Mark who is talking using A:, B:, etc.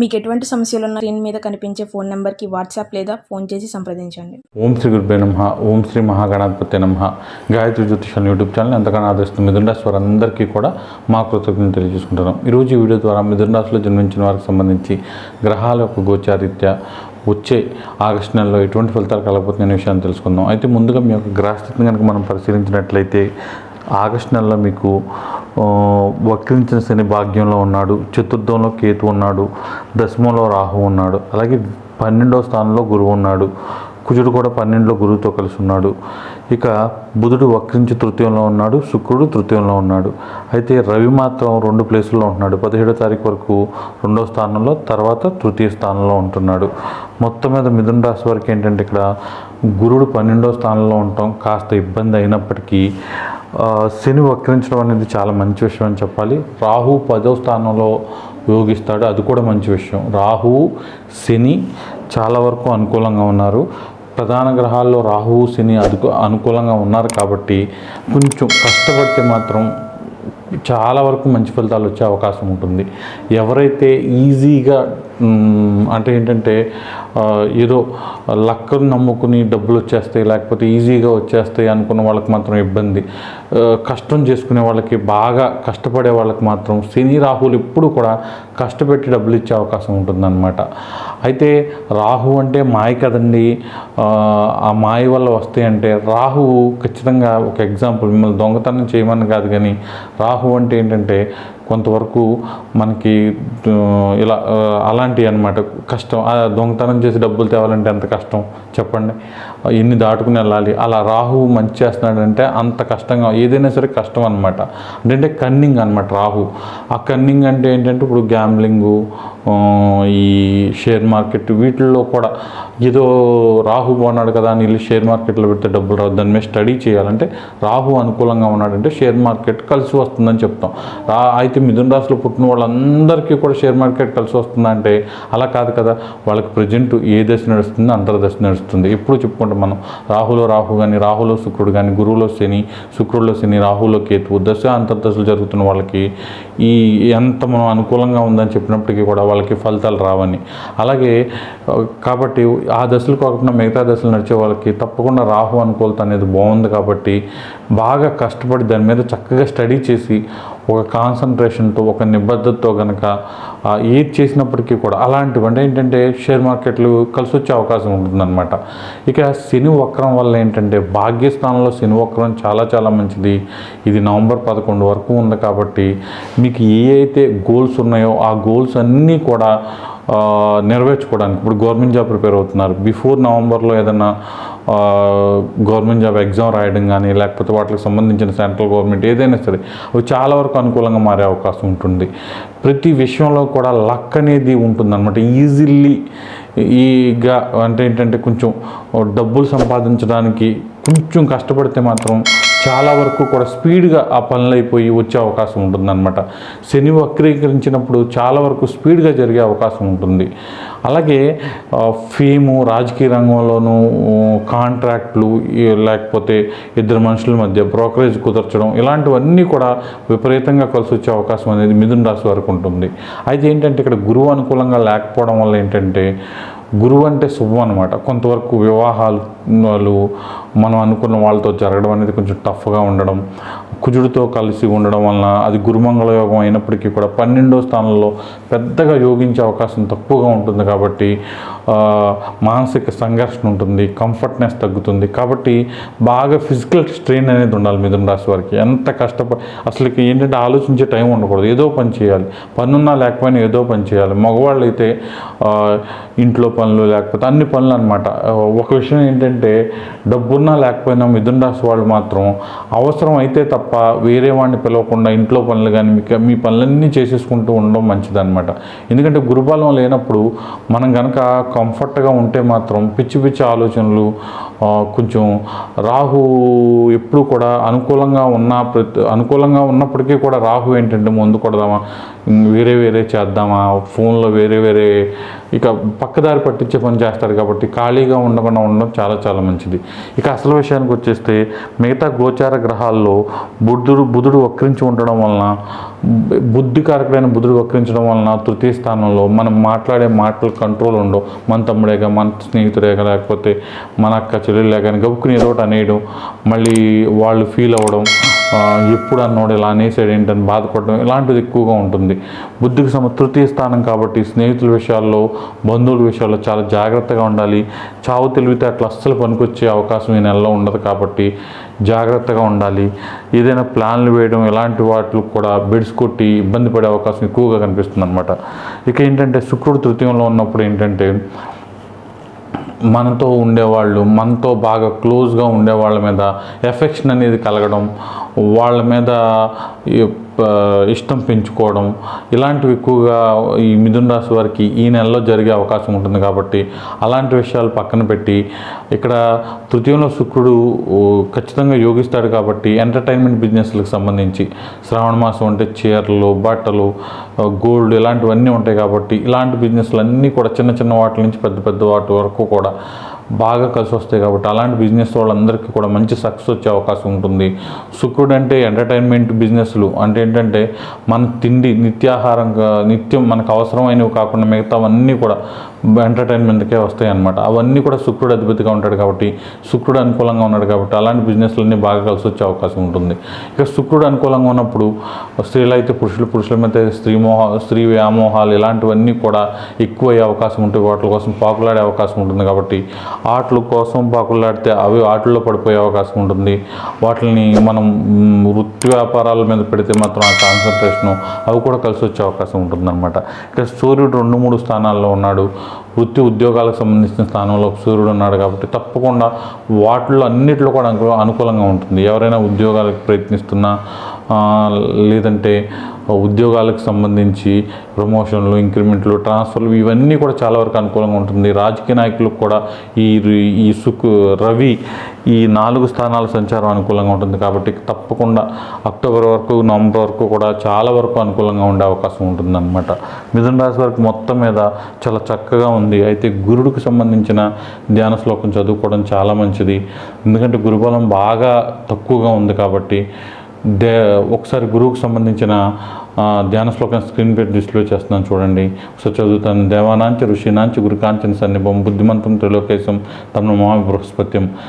A: మీకు ఎటువంటి సమస్యలు ఉన్న స్క్రీన్ మీద కనిపించే ఫోన్ నెంబర్కి వాట్సాప్ లేదా ఫోన్ చేసి సంప్రదించండి.
B: ఓం శ్రీ గురుభే నమ. ఓం శ్రీ మహాగణాధిపతి నమ. గాయత్రి జ్యోతిషాల యూట్యూబ్ ఛానల్ ఎంతగానో ఆదరిస్తున్న మిథున రాశి వారందరికీ కూడా మా కృతజ్ఞతలు తెలియజేసుకుంటున్నాం. ఈరోజు ఈ వీడియో ద్వారా మిథున రాశిలో జన్మించిన వారికి సంబంధించి గ్రహాల యొక్క గోచారీత్యా వచ్చే ఆగస్టు నెలలో ఎటువంటి ఫలితాలు కలగబోతున్న విషయాన్ని తెలుసుకుందాం. అయితే ముందుగా మీ యొక్క గ్రహస్థితిని కనుక మనం పరిశీలించినట్లయితే ఆగస్టు నెలలో మీకు వక్రించిన శని భాగ్యంలో ఉన్నాడు చతుర్థంలో కేతు ఉన్నాడు దశమంలో రాహు ఉన్నాడు అలాగే పన్నెండవ స్థానంలో గురువు ఉన్నాడు కుజుడు కూడా పన్నెండులో గురువుతో కలిసి ఉన్నాడు. ఇక బుధుడు వక్రించి తృతీయంలో ఉన్నాడు శుక్రుడు తృతీయంలో ఉన్నాడు. అయితే రవి మాత్రం రెండు ప్లేసుల్లో ఉంటున్నాడు. పదిహేడో తారీఖు వరకు రెండో స్థానంలో తర్వాత తృతీయ స్థానంలో ఉంటున్నాడు. మొత్తం మీద మిథున రాశి వరకు ఏంటంటే ఇక్కడ గురుడు పన్నెండో స్థానంలో ఉండటం కాస్త ఇబ్బంది అయినప్పటికీ శని వక్రించడం అనేది చాలా మంచి విషయం అని చెప్పాలి. రాహు పదో స్థానంలో యోగిస్తాడు అది కూడా మంచి విషయం. రాహు శని చాలా వరకు అనుకూలంగా ఉన్నారు. ప్రధాన గ్రహాల్లో రాహువు శని అదుకు అనుకూలంగా ఉన్నారు కాబట్టి కొంచెం కష్టపడితే మాత్రం చాలా వరకు మంచి ఫలితాలు వచ్చే అవకాశం ఉంటుంది. ఎవరైతే ఈజీగా అంటే ఏంటంటే ఏదో లక్కను నమ్ముకుని డబ్బులు వచ్చేస్తాయి లేకపోతే ఈజీగా వచ్చేస్తాయి అనుకున్న వాళ్ళకి మాత్రం ఇబ్బంది. కష్టం చేసుకునే వాళ్ళకి బాగా కష్టపడే వాళ్ళకి మాత్రం శని రాహులు ఎప్పుడు కూడా కష్టపెట్టి డబ్బులు ఇచ్చే అవకాశం ఉంటుందన్నమాట. అయితే రాహు అంటే మాయ కదండి. ఆ, మాయ వల్ల వస్తాయంటే రాహు ఖచ్చితంగా ఒక ఎగ్జాంపుల్ మిమ్మల్ని దొంగతనం చేయమని కాదు కానీ రాహు అంటే ఏంటంటే కొంతవరకు మనకి ఇలా అలాంటివి అనమాట కష్టం. ఆ దొంగతనం చేసి డబ్బులు తేవాలంటే ఎంత కష్టం? చెప్పండి. ఎన్ని దాటుకుని వెళ్ళాలి. అలా రాహు మంచి చేస్తున్నాడంటే అంత కష్టంగా ఏదైనా సరే కష్టం అనమాట అంటే కన్నింగ్ అనమాట రాహు. ఆ కన్నింగ్ అంటే ఏంటంటే ఇప్పుడు గ్యామ్లింగు ఈ షేర్ మార్కెట్ వీటిల్లో కూడా ఏదో రాహు బాగున్నాడు కదా అని వెళ్ళి షేర్ మార్కెట్లో పెడితే డబ్బులు రాదు దాని మీద స్టడీ చేయాలంటే రాహు అనుకూలంగా ఉన్నాడంటే షేర్ మార్కెట్ కలిసి వస్తుందని చెప్తాం. రా అయితే మిథున రాశిలో పుట్టిన వాళ్ళందరికీ కూడా షేర్ మార్కెట్ కలిసి వస్తుందంటే అలా కాదు కదా. వాళ్ళకి ప్రజెంట్ ఏ దశ నడుస్తుంది అంతర్దశ నడుస్తుంది. ఎప్పుడు చెప్పుకుంటాం మనం. రాహులో రాహు కానీ రాహులో శుక్రుడు కానీ గురువులో శని శుక్రుడిలో శని రాహులో కేతువు దశ అంతర్దశలు జరుగుతున్న వాళ్ళకి ఈ ఎంత మనం అనుకూలంగా ఉందని చెప్పినప్పటికీ కూడా వాళ్ళకి ఫలితాలు రావని. అలాగే కాబట్టి ఆ దశలు కాకుండా మిగతా దశలు నడిచే వాళ్ళకి తప్పకుండా రాహు అనుకూలత అనేది బాగుంది కాబట్టి బాగా కష్టపడి దాని మీద చక్కగా స్టడీ చేసి ఒక కాన్సన్ట్రేషన్తో ఒక నిబద్ధతతో కనుక ఆ, ఏది చేసినప్పటికీ కూడా అలాంటివి అంటే ఏంటంటే షేర్ మార్కెట్లు కలిసి వచ్చే అవకాశం ఉంటుందన్నమాట. ఇక శని వక్రం వల్ల ఏంటంటే భాగ్యస్థానంలో శని వక్రం చాలా చాలా మంచిది. ఇది నవంబర్ పదకొండు వరకు ఉంది కాబట్టి మీకు ఏ అయితే గోల్స్ ఉన్నాయో ఆ గోల్స్ అన్నీ కూడా నెరవేర్చుకోవడానికి. ఇప్పుడు గవర్నమెంట్ జాబ్ ప్రిపేర్ అవుతున్నారు. బిఫోర్ నవంబర్లో ఏదైనా గవర్నమెంట్ జాబ్ ఎగ్జామ్ రాయడం కానీ లేకపోతే వాటికి సంబంధించిన సెంట్రల్ గవర్నమెంట్ ఏదైనా సరే అవి చాలా వరకు అనుకూలంగా మారే అవకాశం ఉంటుంది. ప్రతి విషయంలో కూడా లక్ అనేది ఉంటుందన్నమాట. ఈజీలీ ఈగా అంటే ఏంటంటే కొంచెం డబ్బులు సంపాదించడానికి కొంచెం కష్టపడితే మాత్రం చాలా వరకు కూడా స్పీడ్గా ఆ పనులు అయిపోయి వచ్చే అవకాశం ఉంటుందన్నమాట. శని వక్రీకరించినప్పుడు చాలా వరకు స్పీడ్గా జరిగే అవకాశం ఉంటుంది. అలాగే ఫేము రాజకీయ రంగంలోనూ కాంట్రాక్ట్లు లేకపోతే ఇద్దరు మనుషుల మధ్య బ్రోకరేజ్ కుదర్చడం ఇలాంటివన్నీ కూడా విపరీతంగా కలిసి వచ్చే అవకాశం అనేది మిథున రాశి వరకు ఉంటుంది. అయితే ఏంటంటే ఇక్కడ గురువు అనుకూలంగా లేకపోవడం వల్ల ఏంటంటే గురువు అంటే శుభం అనమాట కొంతవరకు వివాహాలు వాళ్ళు మనం అనుకున్న వాళ్ళతో జరగడం అనేది కొంచెం టఫ్గా ఉండడం కుజుడితో కలిసి ఉండడం వలన అది గురుమంగళ యోగం అయినప్పటికీ కూడా పన్నెండో స్థానంలో పెద్దగా యోగించే అవకాశం తక్కువగా ఉంటుంది కాబట్టి మానసిక సంఘర్షణ ఉంటుంది కంఫర్ట్నెస్ తగ్గుతుంది కాబట్టి బాగా ఫిజికల్ స్ట్రెయిన్ అనేది ఉండాలి మిథున రాశి వారికి. ఎంత కష్టపడి అసలుకి ఏంటంటే ఆలోచించే టైం ఉండకూడదు. ఏదో పని చేయాలి. పనున్నా లేకపోయినా ఏదో పని చేయాలి. మగవాళ్ళు అయితే ఇంట్లో పనులు లేకపోతే అన్ని పనులు అనమాట ఒక విషయం ఏంటంటే డబ్బున్న లేకపోయినా మిథున రాశి వాళ్ళు మాత్రం అవసరం అయితే తప్ప వేరే వాడిని పిలవకుండా ఇంట్లో పనులు కానీ మీకు మీ పనులన్నీ చేసేసుకుంటూ ఉండడం మంచిదన్నమాట. ఎందుకంటే గురుబలం లేనప్పుడు మనం కనుక కంఫర్ట్గా ఉంటే మాత్రం పిచ్చి పిచ్చి ఆలోచనలు కొంచెం రాహు ఎప్పుడు కూడా అనుకూలంగా ఉన్న ప్రతి అనుకూలంగా ఉన్నప్పటికీ కూడా రాహు ఏంటంటే ముందు కొడదామా వేరే వేరే చేద్దామా ఫోన్లో వేరే వేరే ఇక పక్కదారి పట్టించే పని చేస్తారు కాబట్టి ఖాళీగా ఉండకుండా ఉండడం చాలా చాలా మంచిది. ఇక అసలు విషయానికి వచ్చేస్తే మిగతా గోచార గ్రహాల్లో బుద్ధుడు బుధుడు వక్రించి ఉండడం వలన బుద్ధికారకుడైన బుద్ధి వక్రించడం వలన తృతీయ స్థానంలో మనం మాట్లాడే మాటలు కంట్రోల్ ఉండవు. మన తమ్ముడేగా మన స్నేహితుడేగా లేకపోతే మన అక్క చెల్లెలేగా కానీ గబుక్కుని ఏదో ఒకటి అనేయడం మళ్ళీ వాళ్ళు ఫీల్ అవ్వడం ఎప్పుడు అన్నోడు ఇలా అనేసాడు ఏంటని బాధపడడం ఇలాంటిది ఎక్కువగా ఉంటుంది. బుద్ధికి సమ తృతీయ స్థానం కాబట్టి స్నేహితుల విషయాల్లో బంధువుల విషయాల్లో చాలా జాగ్రత్తగా ఉండాలి. చావు తెలివితే అట్లా అస్సలు పనికొచ్చే అవకాశం ఈ నెలలో ఉండదు కాబట్టి జాగ్రత్తగా ఉండాలి. ఏదైనా ప్లాన్లు వేయడం ఇలాంటి వాటికి కూడా బెడ్స్ కొట్టి ఇబ్బంది పడే అవకాశం ఎక్కువగా కనిపిస్తుంది అనమాట ఇక ఏంటంటే శుక్రుడు తృతీయంలో ఉన్నప్పుడు ఏంటంటే మనతో ఉండేవాళ్ళు మనతో బాగా క్లోజ్గా ఉండే వాళ్ళ మీద ఎఫెక్షన్ అనేది కలగడం వాళ్ళ మీద ఇష్టం పెంచుకోవడం ఇలాంటివి ఎక్కువగా ఈ మిథున రాశి వారికి ఈ నెలలో జరిగే అవకాశం ఉంటుంది కాబట్టి అలాంటి విషయాలు పక్కన పెట్టి ఇక్కడ తృతీయంలో శుక్రుడు ఖచ్చితంగా యోగిస్తాడు కాబట్టి ఎంటర్టైన్మెంట్ బిజినెస్లకు సంబంధించి శ్రావణ మాసం అంటే చీరలు బట్టలు గోల్డ్ ఇలాంటివన్నీ ఉంటాయి కాబట్టి ఇలాంటి బిజినెస్లు అన్నీ కూడా చిన్న చిన్న వాటి నుంచి పెద్ద పెద్ద వాటి వరకు కూడా బాగా కలిసి వస్తాయి కాబట్టి అలాంటి బిజినెస్ వాళ్ళందరికీ కూడా మంచి సక్సెస్ వచ్చే అవకాశం ఉంటుంది. శుక్రుడు అంటే ఎంటర్టైన్మెంట్ బిజినెస్లు అంటే ఏంటంటే మన తిండి నిత్యాహారంగా నిత్యం మనకు అవసరమైనవి కాకుండా మిగతావన్నీ కూడా ఎంటర్టైన్మెంట్కే వస్తాయి అనమాట అవన్నీ కూడా శుక్రుడు అధిపతిగా ఉంటాడు కాబట్టి శుక్రుడు అనుకూలంగా ఉన్నాడు కాబట్టి అలాంటి బిజినెస్లన్నీ బాగా కలిసి వచ్చే అవకాశం ఉంటుంది. ఇక శుక్రుడు అనుకూలంగా ఉన్నప్పుడు స్త్రీలు అయితే పురుషులు పురుషుల మీద స్త్రీ మోహ స్త్రీ వ్యామోహాలు ఇలాంటివన్నీ కూడా ఎక్కువ అయ్యే అవకాశం ఉంటుంది. వాటి కోసం పాకులాడే అవకాశం ఉంటుంది కాబట్టి ఆటల కోసం పాకులాడితే అవి ఆటల్లో పడిపోయే అవకాశం ఉంటుంది. వాటిని మనం వృత్తి వ్యాపారాల మీద పెడితే మాత్రం ఆ కాన్సన్ట్రేషను అవి కూడా కలిసి వచ్చే అవకాశం ఉంటుంది అనమాట ఇక సూర్యుడు రెండు మూడు స్థానాల్లో ఉన్నాడు. వృత్తి ఉద్యోగాలకు సంబంధించిన స్థానంలో సూర్యుడు ఉన్నాడు కాబట్టి తప్పకుండా వాటిలో అన్నిట్లో కూడా అనుకూలంగా ఉంటుంది. ఎవరైనా ఉద్యోగాలకు ప్రయత్నిస్తున్నా లేదంటే ఉద్యోగాలకు సంబంధించి ప్రమోషన్లు ఇంక్రిమెంట్లు ట్రాన్స్ఫర్లు ఇవన్నీ కూడా చాలా వరకు అనుకూలంగా ఉంటుంది. రాజకీయ నాయకులకు కూడా ఈ ఈ సుకు రవి ఈ నాలుగు స్థానాల సంచారం అనుకూలంగా ఉంటుంది. కాబట్టి తప్పకుండా అక్టోబర్ వరకు నవంబర్ వరకు కూడా చాలా వరకు అనుకూలంగా ఉండే అవకాశం ఉంటుందన్నమాట. మిథున రాశి వరకు మొత్తం మీద చాలా చక్కగా ఉంది. అయితే గురుడికి సంబంధించిన ధ్యాన శ్లోకం చదువుకోవడం చాలా మంచిది. ఎందుకంటే గురుబలం బాగా తక్కువగా ఉంది కాబట్టి దే ఒకసారి గురువుకు సంబంధించిన ధ్యాన శ్లోకం స్క్రీన్ పేరు డిస్ప్లే చేస్తున్నాను చూడండి. ఒకసారి చదువుతాను. దేవానాంచ ఋషినాంచ గురుకాంచన సన్నిభం బుద్ధిమంతం త్రిలోకేశం తమ మహా బృహస్పత్యం